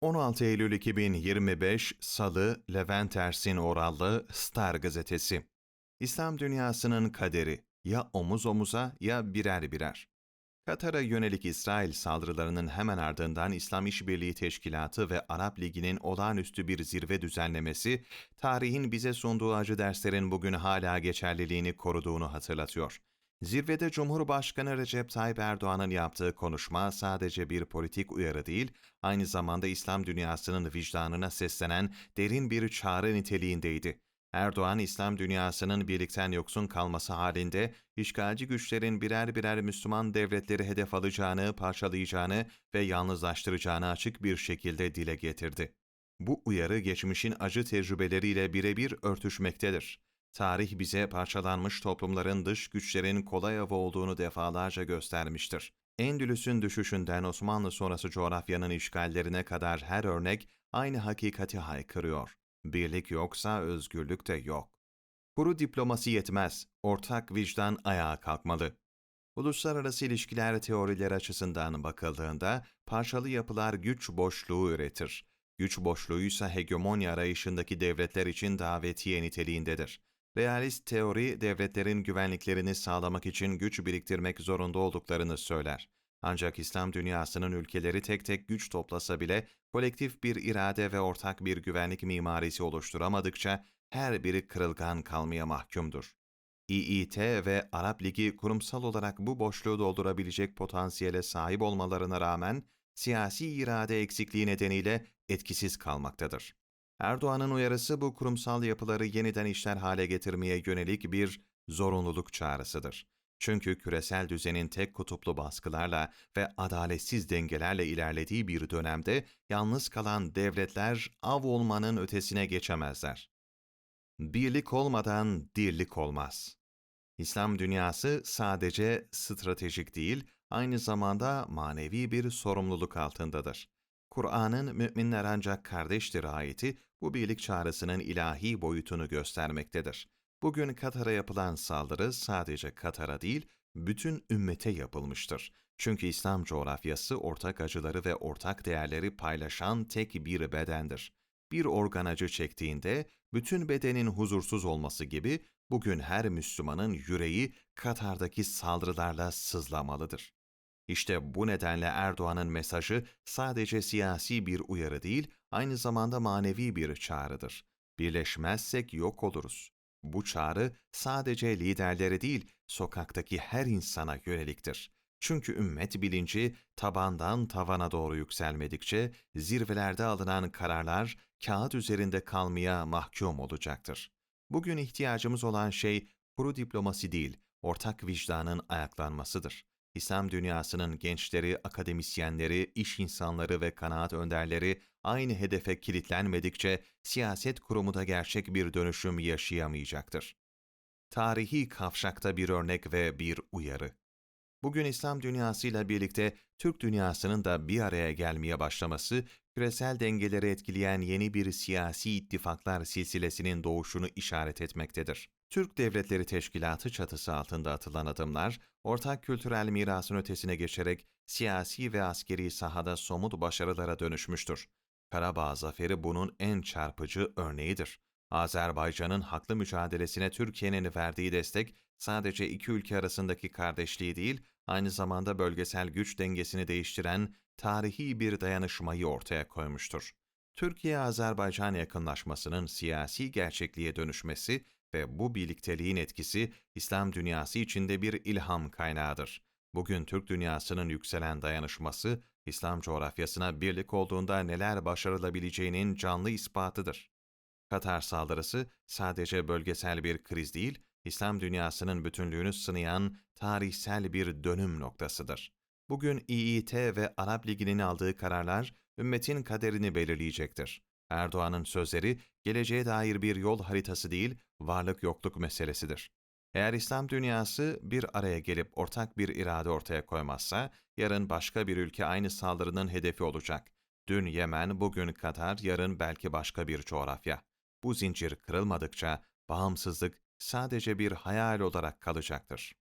16 Eylül 2025 Salı Levent Ersin Orallı Star Gazetesi İslam dünyasının kaderi ya omuz omuza ya birer birer. Katar'a yönelik İsrail saldırılarının hemen ardından İslam İşbirliği Teşkilatı ve Arap Ligi'nin olağanüstü bir zirve düzenlemesi, tarihin bize sunduğu acı derslerin bugün hala geçerliliğini koruduğunu hatırlatıyor. Zirvede Cumhurbaşkanı Recep Tayyip Erdoğan'ın yaptığı konuşma sadece bir politik uyarı değil, aynı zamanda İslam dünyasının vicdanına seslenen derin bir çağrı niteliğindeydi. Erdoğan, İslam dünyasının birlikten yoksun kalması halinde işgalci güçlerin birer birer Müslüman devletleri hedef alacağını, parçalayacağını ve yalnızlaştıracağını açık bir şekilde dile getirdi. Bu uyarı geçmişin acı tecrübeleriyle birebir örtüşmektedir. Tarih bize parçalanmış toplumların dış güçlerin kolay avı olduğunu defalarca göstermiştir. Endülüs'ün düşüşünden Osmanlı sonrası coğrafyanın işgallerine kadar her örnek aynı hakikati haykırıyor. Birlik yoksa özgürlük de yok. Kuru diplomasi yetmez, ortak vicdan ayağa kalkmalı. Uluslararası ilişkiler teorileri açısından bakıldığında parçalı yapılar güç boşluğu üretir. Güç boşluğuysa hegemonya arayışındaki devletler için davetiye niteliğindedir. Realist teori, devletlerin güvenliklerini sağlamak için güç biriktirmek zorunda olduklarını söyler. Ancak İslam dünyasının ülkeleri tek tek güç toplasa bile kolektif bir irade ve ortak bir güvenlik mimarisi oluşturamadıkça her biri kırılgan kalmaya mahkumdur. İİT ve Arap Ligi kurumsal olarak bu boşluğu doldurabilecek potansiyele sahip olmalarına rağmen siyasi irade eksikliği nedeniyle etkisiz kalmaktadır. Erdoğan'ın uyarısı bu kurumsal yapıları yeniden işler hale getirmeye yönelik bir zorunluluk çağrısıdır. Çünkü küresel düzenin tek kutuplu baskılarla ve adaletsiz dengelerle ilerlediği bir dönemde yalnız kalan devletler av olmanın ötesine geçemezler. Birlik olmadan dirlik olmaz. İslam dünyası sadece stratejik değil, aynı zamanda manevi bir sorumluluk altındadır. Kur'an'ın müminler ancak kardeştir ayeti bu birlik çağrısının ilahi boyutunu göstermektedir. Bugün Katar'a yapılan saldırı sadece Katar'a değil, bütün ümmete yapılmıştır. Çünkü İslam coğrafyası ortak acıları ve ortak değerleri paylaşan tek bir bedendir. Bir organ acı çektiğinde bütün bedenin huzursuz olması gibi bugün her Müslümanın yüreği Katar'daki saldırılarla sızlamalıdır. İşte bu nedenle Erdoğan'ın mesajı sadece siyasi bir uyarı değil, aynı zamanda manevi bir çağrıdır. Birleşmezsek yok oluruz. Bu çağrı sadece liderlere değil, sokaktaki her insana yöneliktir. Çünkü ümmet bilinci tabandan tavana doğru yükselmedikçe zirvelerde alınan kararlar kağıt üzerinde kalmaya mahkum olacaktır. Bugün ihtiyacımız olan şey kuru diplomasi değil, ortak vicdanın ayaklanmasıdır. İslam dünyasının gençleri, akademisyenleri, iş insanları ve kanaat önderleri aynı hedefe kilitlenmedikçe siyaset kurumu da gerçek bir dönüşüm yaşayamayacaktır. Tarihi kavşakta bir örnek ve bir uyarı. Bugün İslam dünyasıyla birlikte Türk dünyasının da bir araya gelmeye başlaması, küresel dengeleri etkileyen yeni bir siyasi ittifaklar silsilesinin doğuşunu işaret etmektedir. Türk Devletleri Teşkilatı çatısı altında atılan adımlar, ortak kültürel mirasın ötesine geçerek siyasi ve askeri sahada somut başarılara dönüşmüştür. Karabağ zaferi bunun en çarpıcı örneğidir. Azerbaycan'ın haklı mücadelesine Türkiye'nin verdiği destek sadece iki ülke arasındaki kardeşliği değil, aynı zamanda bölgesel güç dengesini değiştiren tarihi bir dayanışmayı ortaya koymuştur. Türkiye-Azerbaycan yakınlaşmasının siyasi gerçekliğe dönüşmesi ve bu birlikteliğin etkisi İslam dünyası içinde bir ilham kaynağıdır. Bugün Türk dünyasının yükselen dayanışması, İslam coğrafyasına birlik olduğunda neler başarılabileceğinin canlı ispatıdır. Katar saldırısı sadece bölgesel bir kriz değil, İslam dünyasının bütünlüğünü sınayan tarihsel bir dönüm noktasıdır. Bugün İİT ve Arap Ligi'nin aldığı kararlar ümmetin kaderini belirleyecektir. Erdoğan'ın sözleri geleceğe dair bir yol haritası değil, varlık yokluk meselesidir. Eğer İslam dünyası bir araya gelip ortak bir irade ortaya koymazsa, yarın başka bir ülke aynı saldırının hedefi olacak. Dün Yemen, bugün Katar, yarın belki başka bir coğrafya. Bu zincir kırılmadıkça bağımsızlık sadece bir hayal olarak kalacaktır.